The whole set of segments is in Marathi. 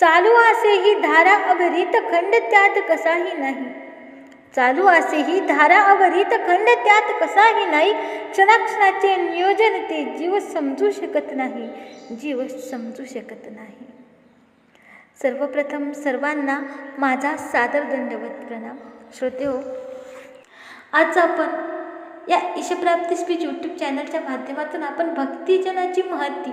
चालू असे ही धारा अभरित खंड त्यात कसाही नाही. चालू असे ही धारा अभरित खंड त्यात कसाही नाही. क्षणाक्षणाचे नियोजन ते जीव समजू शकत नाही. जीव समजू शकत नाही. सर्वप्रथम सर्वांना माझा सादर दंडवत प्रणाम. श्रोते हो आज आपण या ईशप्राप्ती स्पीच यूट्यूब चॅनलच्या माध्यमातून आपण भक्तिजनाची महती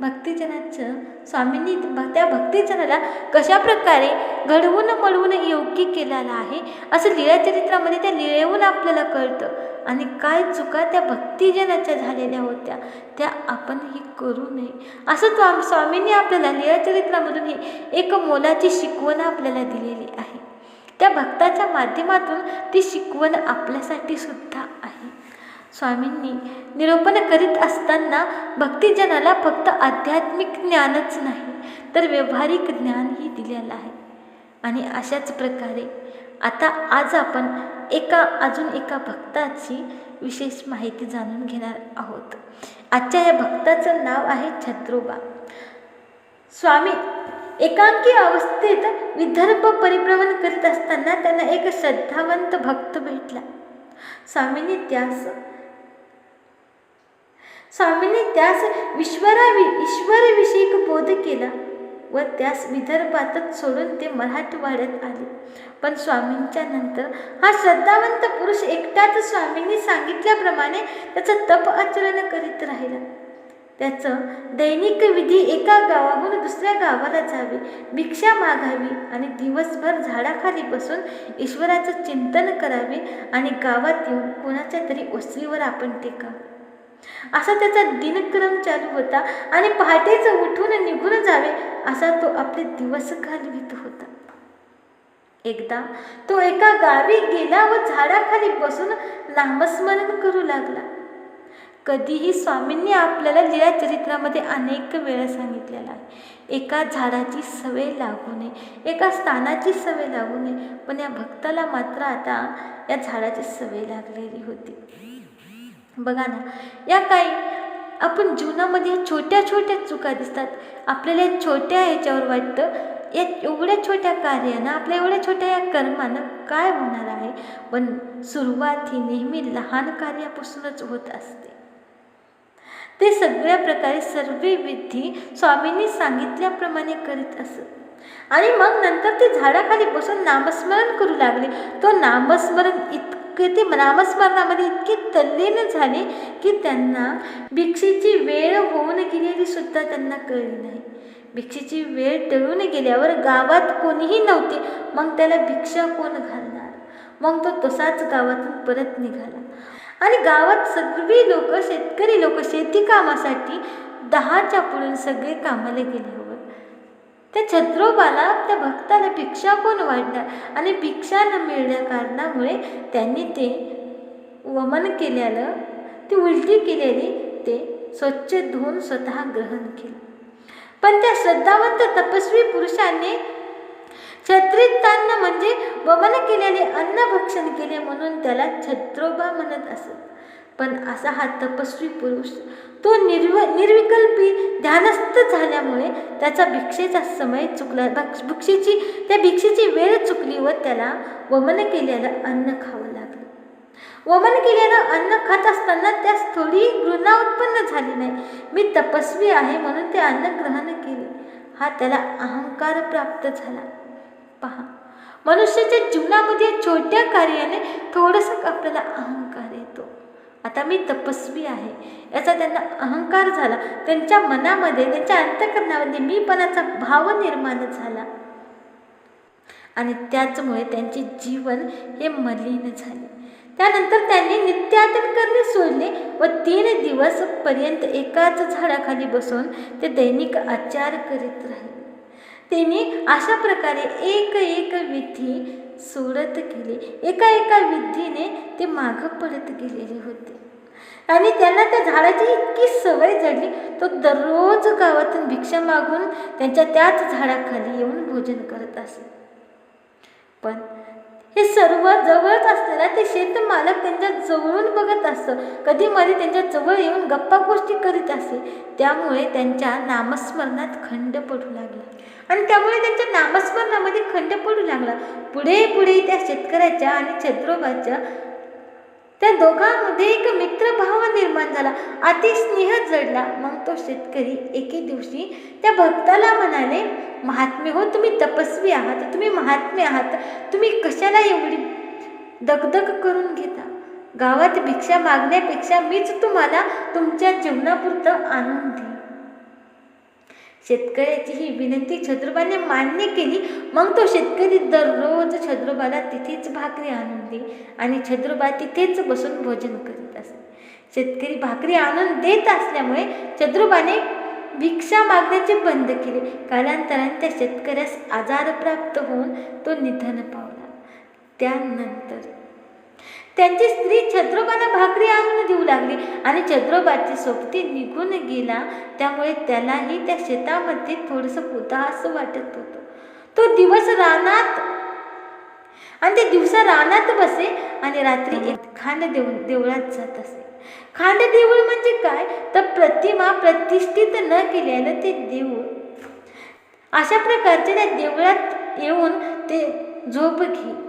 भक्तिजनाचं स्वामींनी भ- त्या भक्तिजनाला कशा प्रकारे घडवून मळवून योग्य केलेलं आहे असं लीळाचरित्रामध्ये त्या लीळेहून आपल्याला कळतं. आणि काय चुका त्या भक्तिजनाच्या झालेल्या होत्या त्या आपण हे करू नये. असं स्वाम स्वामींनी आपल्याला लीळाचरित्रामधून ही एक मोलाची शिकवण आपल्याला दिलेली आहे. त्या भक्ताच्या माध्यमातून ती शिकवण आपल्यासाठी सुद्धा आहे. स्वामींनी निरूपण करीत असताना भक्तिजनाला फक्त आध्यात्मिक ज्ञानच नाही तर व्यावहारिक ज्ञानही दिलेलं आहे. आणि अशाच प्रकारे आता आज आपण एका अजून एका भक्ताची विशेष माहिती जाणून घेणार आहोत. आजच्या या भक्ताचं नाव आहे छत्रोबा स्वामी एकांकी अवस्थेत विदर्भ परिभ्रमण करीत असताना त्यांना एक श्रद्धावंत भक्त भेटला. स्वामींनी त्यास स्वामींनी त्यास विश्वरावि ईश्वरविषयक बोध केला व त्यास विदर्भातच सोडून ते मराठवाड्यात आले. पण स्वामींच्या नंतर हा श्रद्धावंत पुरुष एकटाच स्वामींनी सांगितल्याप्रमाणे त्याचं तप आचरण करीत राहिला. त्याचं दैनिक विधी एका गावाहून दुसऱ्या गावाला जावे भिक्षा मागावी आणि दिवसभर झाडाखाली बसून ईश्वराचं चिंतन करावे आणि गावात येऊन कोणाच्या तरी ओसरीवर आपण टेकावं. असा त्याचा दिनक्रम चालू होता आणि पहाटेच उठून निघून जावे असा तो आपले दिवस घालवित होता. एकदा तो एका गावी गेला व झाडाखाली बसून नामस्मरण करू लागला. कधीही स्वामींनी आपल्याला लीळा चरित्रामध्ये अनेक वेळा सांगितलेला आहे. एका झाडाची सवय लागू नये एका स्थानाची सवय लागू नये पण या भक्ताला मात्र आता या झाडाची सवय लागलेली होती. बघा ना या काही आपण जीवनामध्ये छोट्या छोट्या चुका दिसतात. आपल्याला या छोट्या ह्याच्यावर वाटतं या एवढ्या छोट्या कार्यानं आपल्या एवढ्या छोट्या या कर्मानं काय होणार आहे? पण सुरुवात ही नेहमी लहान कार्यापासूनच होत असते. ते सगळ्या प्रकारे सर्व विधी स्वामींनी सांगितल्याप्रमाणे करीत असत. आणि मग नंतर ते झाडाखाली बसून नामस्मरण करू लागले. तो नामस्मरण इतकं ते नामस्मरणामध्ये इतके तल्लीन झाले की त्यांना भिक्षेची वेळ होऊन गेलेली सुद्धा त्यांना कळली नाही. भिक्षेची वेळ टळून गेल्यावर गावात कोणीही नव्हते. मग त्याला भिक्षा कोण घालणार? मग तो तसाच गावातून परत निघाला. आणि गावात सगळी लोक शेतकरी लोक शेती कामासाठी दहाच्या पुढून सगळे कामाला गेले होते. त्या छत्रोबाला त्या भक्ताला भिक्षा कोण वाढणार? आणि भिक्षा न मिळण्या कारणामुळे त्यांनी ते वमन केल्यानं ती उलटी केलेली ते स्वच्छ धुवून स्वतः ग्रहण केलं. पण त्या श्रद्धावंत तपस्वी पुरुषाने छत्रितांना म्हणजे वमन केलेले अन्न भक्षण केले म्हणून त्याला छत्रोबा म्हणत असत. पण असा हा तपस्वी पुरुष तो निर्व निर्विकल्पी ध्यानस्थ झाल्यामुळे त्याचा भिक्षेचा समय चुकला. भक्ष भिक्षेची त्या भिक्षेची वेळ चुकली व त्याला वमन केलेलं अन्न खावं लागलं. वमन केलेलं अन्न खात असताना त्यास थोडी घृणा उत्पन्न झाली नाही. मी तपस्वी आहे म्हणून ते अन्न ग्रहण केले. हा त्याला अहंकार प्राप्त झाला. पहा मनुष्याच्या जीवनामध्ये छोट्या कार्याने थोडंसं आपल्याला अहंकार आता मी तपस्वी आहे. याचा त्यांना अहंकार झाला. त्यांच्या मनामध्ये त्यांच्या अंतकरणामध्ये मीपणाचा भाव निर्माण झाला. आणि त्याचमुळे त्यांचे जीवन हे मलिन झाले. त्यानंतर त्यांनी नित्याटन करणे सोडले व तीन दिवस पर्यंत एकाच झाडाखाली बसून ते दैनिक आचार करीत राहिले. त्यांनी अशा प्रकारे एक एक विधी सोडत गेले. एका एका विधीने ते मागं पडत गेलेले होते. आणि त्यांना त्या झाडाची इतकी सवय जडली तो दररोज गावातून भिक्षा मागून त्यांच्या त्याच झाडाखाली येऊन भोजन करत असे. पण हे सर्व जवळच असताना ते शेतमालक त्यांच्या जवळून बघत असतं. कधी मध्ये त्यांच्या जवळ येऊन गप्पा गोष्टी करीत असे. त्यामुळे त्यांच्या नामस्मरणात खंड पडू लागला. आणि त्यामुळे त्यांच्या नामस्मरणामध्ये खंड पडू लागला. पुढे पुढे त्या शेतकऱ्याच्या आणि छत्रोबाच्या त्या दोघांमध्ये एक मित्रभाव निर्माण झाला. अति स्नेह जडला. मग तो शेतकरी एके दिवशी त्या भक्ताला म्हणाले महात्मे हो तुम्ही तपस्वी आहात. तुम्ही महात्मे आहात. तुम्ही कशाला एवढी दगदग करून घेता? गावात भिक्षा मागण्यापेक्षा मीच तुम्हाला तुमच्या जीवनापुरतं आणून देईन. शेतकऱ्याची ही विनंती छत्रोबाने मान्य केली. मग तो शेतकरी दररोज छत्रोबाला तिथेच भाकरी आणून दे आणि छत्रोबा तिथेच बसून भोजन करीत असे. शेतकरी भाकरी आणून देत असल्यामुळे छत्रोबाने भिक्षा मागण्याचे बंद केले. कालांतराने त्या शेतकऱ्यास आजार प्राप्त होऊन तो निधन पावला. त्यानंतर त्यांची स्त्री छत्रोबाला भाकरी आणून देऊ लागली. आणि छत्रोबाची सोबती निघून गेला. त्यामुळे त्यालाही त्या शेतामध्ये थोडंसं उदास वाटत होतं. तो दिवस रानात आणि ते दिवसा रानात बसे आणि रात्री एक खांड देऊन देवळात जात असे. खांड देऊळ म्हणजे काय? तर प्रतिमा प्रतिष्ठित न केल्यानं ते देऊळ. अशा प्रकारचे त्या देवळात येऊन ते झोप घे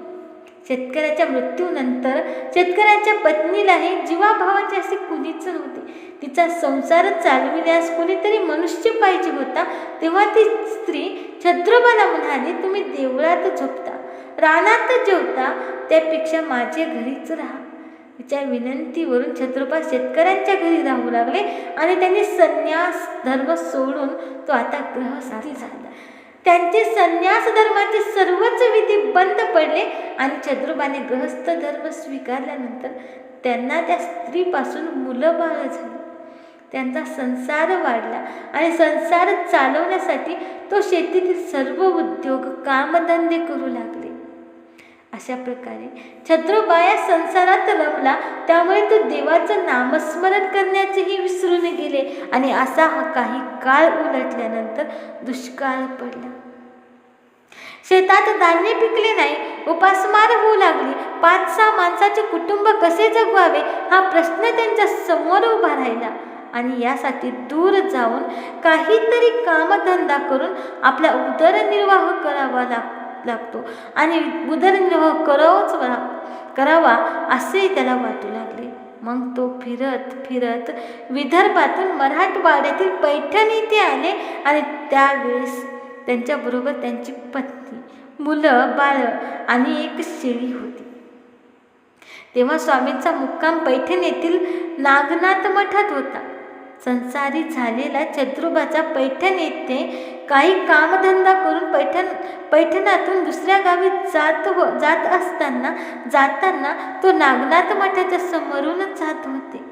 शेतकऱ्याच्या मृत्यूनंतर शेतकऱ्याच्या पत्नीलाही जीवाभावाचे असे कुणीच नव्हते. तिचा संसार चालविण्यास कोणीतरी मनुष्य पाहिजे होता तेव्हा ती स्त्री छत्रोबाला म्हणाली तुम्ही देवळात झोपता रानात जेवता त्यापेक्षा माझ्या घरीच राहा. तिच्या विनंतीवरून छत्रोबा शेतकऱ्यांच्या घरी राहू लागले आणि त्यांनी संन्यास धर्म सोडून तो आता ग्रहस्थी झाला. त्यांचे संन्यास धर्माचे सर्वच विधी बंद पडले आणि छद्रुबाने गृहस्थ धर्म स्वीकारल्यानंतर त्यांना त्या स्त्रीपासून मुलं बाळ झाली. त्यांचा संसार वाढला आणि संसार चालवण्यासाठी तो शेतीतील सर्व उद्योग कामधंदे करू लागले. अशा प्रकारे छत्रोबाया संसारात रमला त्यामुळे तो देवाचं नामस्मरण करण्याचेही विसरून गेले आणि असा हा काही काळ उलटल्यानंतर दुष्काळ पडला. शेतात धान्य पिकले नाही उपासमार होऊ लागली. पाच सहा माणसाचे कुटुंब कसे जगवावे हा प्रश्न त्यांच्यासमोर उभा राहिला. आणि यासाठी दूर जाऊन काहीतरी कामधंदा करून आपला उदरनिर्वाह करावा लाग लागतो. आणि उदरनिर्वाह करावाच करावा असे त्याला वाटू लागले. मग तो फिरत फिरत विदर्भातून मराठवाड्यातील पैठण इथे आले आणि त्यावेळेस त्यांच्याबरोबर त्यांची पत्नी मुलं बाळ आणि एक शेळी होती. तेव्हा स्वामींचा मुक्काम पैठण येथील नागनाथ मठात होता. संसारी झालेला चत्रुबाचा पैठण येथे काही कामधंदा करून पैठण पैठणातून दुसऱ्या गावी जात हो जात असताना जाताना तो नागनाथ मठाच्या समोरूनच जात होते.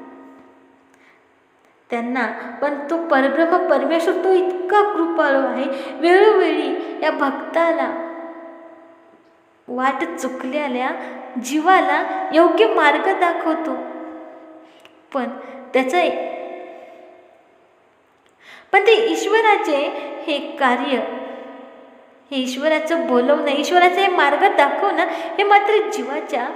त्यांना पण तो परब्रह्म परमेश्वर तो इतका कृपाळू आहे. वेळोवेळी या भक्ताला वाट चुकलेल्या जीवाला योग्य मार्ग दाखवतो. पण त्याचं पण ते ईश्वराचे हे कार्य हे ईश्वराचं बोलवणं ईश्वराचं हे मार्ग दाखवणं हे मात्र जीवाच्या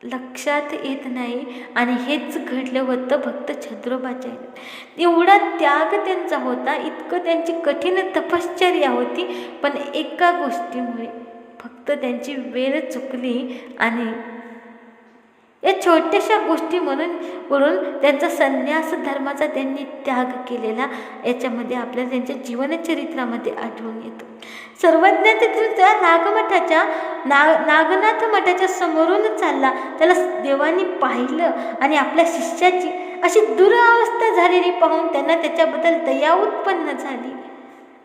लक्षात येत नाही. आणि हेच घडलं होतं भक्त छत्रोबाच्या एवढा त्याग त्यांचा होता इतकं त्यांची कठीण तपश्चर्या होती पण एका गोष्टीमुळे फक्त त्यांची वेळ चुकली आणि या छोट्याशा गोष्टी म्हणून वरून त्यांचा संन्यास धर्माचा त्यांनी त्याग केलेला याच्यामध्ये आपल्याला त्यांच्या जीवनचरित्रामध्ये आढळून येतो. सर्वज्ञ त्या नागमठाच्या नाग नागनाथ मठाच्या समोरून चालला. त्याला देवानी पाहिलं आणि आपल्या शिष्याची अशी दुरावस्था झालेली पाहून त्यांना त्याच्याबद्दल दया उत्पन्न झाली.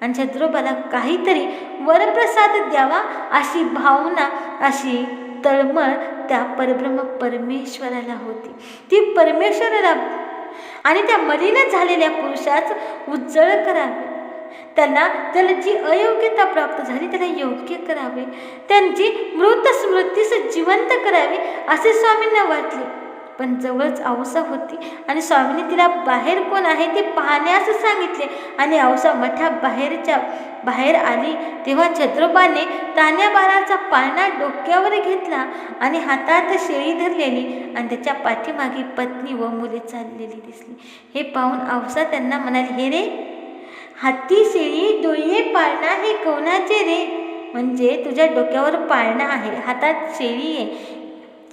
आणि छत्रोबाला काहीतरी वरप्रसाद द्यावा अशी भावना अशी तळमळ त्या परब्रह्म परमेश्वराला होती. ती परमेश्वराला आणि त्या मलिन झालेल्या पुरुषाच उज्जळ करावे. त्यांना त्याला जी अयोग्यता प्राप्त झाली त्याला योग्य करावे. त्यांची मृत स्मृतीस जिवंत करावे असे स्वामींना वाटले. पण जवळच औसा होती. आणि स्वामीने तिला बाहेर कोण आहे ते पाहण्यास सांगितले. आणि औसा मठा बाहेरच्या बाहेर आली. तेव्हा छत्रपाने तान्याबाराचा पाळणा डोक्यावर घेतला आणि हातात शेळी धरलेली आणि त्याच्या पाठीमागे पत्नी व मुले चाललेली दिसली. हे पाहून औसा त्यांना म्हणाले हे रे हाती शेळी डोळे पाळणा हे कोणाचे रे? म्हणजे तुझ्या डोक्यावर पाळणा आहे. हातात शेळी आहे.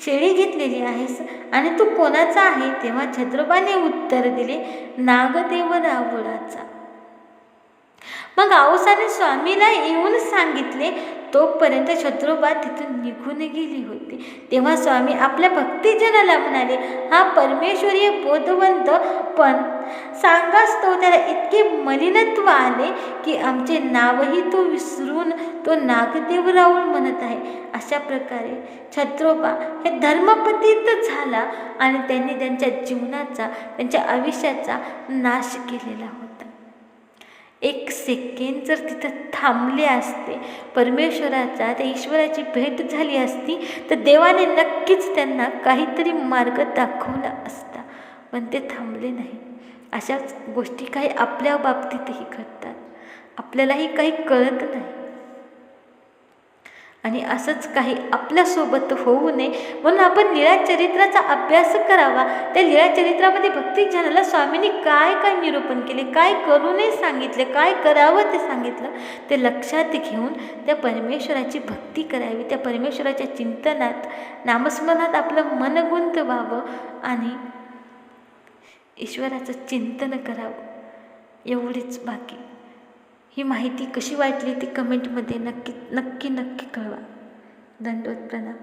शेळी घेतलेली आहेस आणि तू कोणाचा आहे? तेव्हा छत्रपाने उत्तर दिले नागदेव रावळाचा मग आऊसाने स्वामीला येऊन सांगितले तोपर्यंत शत्रुबा तिथून निघून गेली होती. तेव्हा स्वामी आपल्या भक्तिजनाला म्हणाले हा परमेश्वरीय बोधवंत पण सांगाच तो त्याला इतके मलिनत्व आले की आमचे नावही तो विसरून तो नागदेव राऊळ म्हणत आहे. अशा प्रकारे छत्रोबा हे धर्मपतीत झाला आणि त्यांनी त्यांच्या जीवनाचा त्यांच्या आयुष्याचा नाश केलेला होता. एक सेकेंड जर तिथं थांबले असते परमेश्वराचा त्या ईश्वराची भेट झाली असती तर देवाने नक्कीच त्यांना काहीतरी मार्ग दाखवला असता. पण ते थांबले नाही. अशाच गोष्टी काही आपल्या बाबतीतही घडतात. आपल्यालाही काही कळत नाही. आणि असंच काही आपल्यासोबत होऊ नये म्हणून आपण लीळा चरित्राचा अभ्यास करावा. त्या लीळा चरित्रामध्ये भक्तिजनाला स्वामींनी काय काय निरूपण केले? काय करू नये सांगितले? काय करावं ते सांगितलं? ते लक्षात घेऊन त्या परमेश्वराची भक्ती करावी. त्या परमेश्वराच्या चिंतनात नामस्मरणात आपलं मन गुंतवावं आणि ईश्वराचं चिंतन करावं. एवढीच बाकी. ही माहिती कशी वाटली ती कमेंटमध्ये नक्की नक्की नक्की कळवा. दंडवत प्रणाम